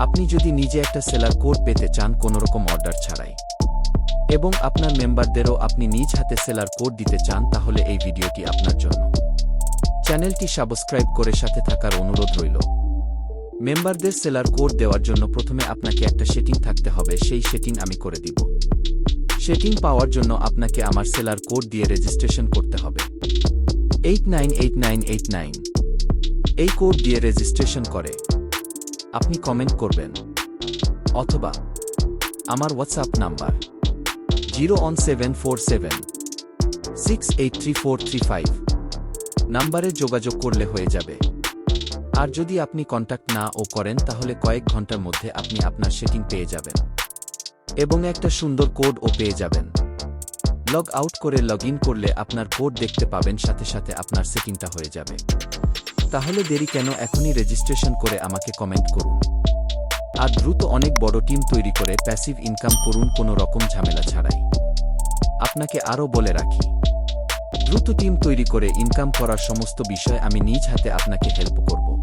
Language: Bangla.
আপনি যদি নিজে একটা সেলার কোড পেতে চান কোনোরকম অর্ডার ছাড়াই। এবং আপনার মেম্বারদেরও আপনি নিজ হাতে সেলার কোড দিতে চান, তাহলে এই ভিডিওটি আপনার জন্য। চ্যানেলটি সাবস্ক্রাইব করে সাথে থাকার অনুরোধ রইল। মেম্বারদের সেলার কোড দেওয়ার জন্য প্রথমে আপনাকে একটা সেটিং থাকতে হবে, সেই সেটিং আমি করে দিব। সেটিং পাওয়ার জন্য আপনাকে আমার সেলার কোড দিয়ে রেজিস্ট্রেশন করতে হবে। Eight nine eight nine eight nine. এই কোড দিয়ে রেজিস্ট্রেশন করে। আপনি কমেন্ট করবেন। অথবা আমার WhatsApp number zero one seven four seven six eight three four three five নাম্বারে যোগাযোগ করলে হয়ে যাবে। আর যদি আপনি কন্ট্যাক্ট না ও করেন, তাহলে কয়েক ঘণ্টার মধ্যে আপনি আপনার সেটিং পেয়ে যাবেন। এবং একটা সুন্দর কোড ও পেয়ে যাবেন। লগ আউট করে লগ করলে আপনার কোড দেখতে পাবেন, সাথে সাথে আপনার সেটিংটা হয়ে যাবে। তাহলে দেরি কেন? এখনই রেজিস্ট্রেশন করে আমাকে কমেন্ট করুন। আর দ্রুত অনেক বড় টিম তৈরি করে প্যাসিভ ইনকাম করুন, কোনো রকম ঝামেলা ছাড়াই। আপনাকে আরও বলে রাখি, দ্রুত টিম তৈরি করে ইনকাম করার সমস্ত বিষয় আমি নিজ হাতে আপনাকে হেল্প করব।